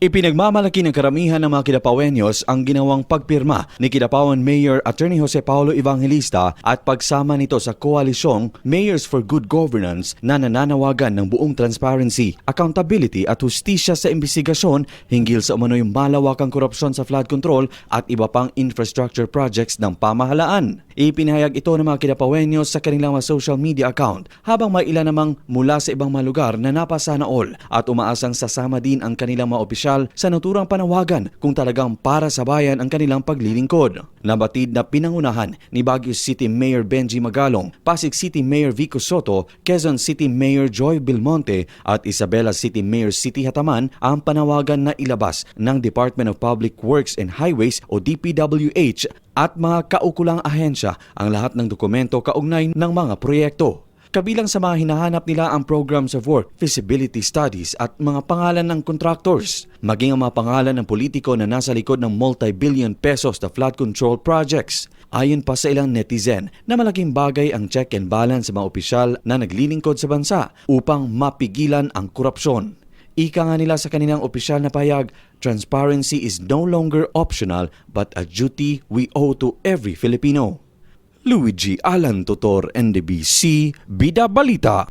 Ipinagmamalaki ng karamihan ng mga Kidapawenyos ang ginawang pagpirma ni Kidapawan Mayor Attorney Jose Paulo Evangelista at pagsama nito sa koalisyong Mayors for Good Governance na nananawagan ng buong transparency, accountability at hustisya sa investigasyon hinggil sa umano'y malawakang korupsyon sa flood control at iba pang infrastructure projects ng pamahalaan. Ipinahayag ito ng mga Kidapawenyos sa kanilang mga social media account habang may ilan namang mula sa ibang mga lugar na napasana all at umaasang sasama din ang kanilang mga opisyal sa naturang panawagan kung talagang para sa bayan ang kanilang paglilingkod. Nabatid na pinangunahan ni Baguio City Mayor Benji Magalong, Pasig City Mayor Vico Soto, Quezon City Mayor Joy Belmonte at Isabela City Mayor City Hataman ang panawagan na ilabas ng Department of Public Works and Highways o DPWH at mga kaukulang ahensya ang lahat ng dokumento kaugnay ng mga proyekto. Kabilang sa mga hinahanap nila ang programs of work, feasibility studies at mga pangalan ng contractors, maging ang mga pangalan ng politiko na nasa likod ng multi-billion pesos na flood control projects. Ayon pa sa ilang netizen na malaking bagay ang check and balance sa mga opisyal na naglilingkod sa bansa upang mapigilan ang korupsyon. Ika nga nila sa kanilang opisyal na payag, transparency is no longer optional but a duty we owe to every Filipino. Luigi Alan Totor, NDBC, Bida Balita.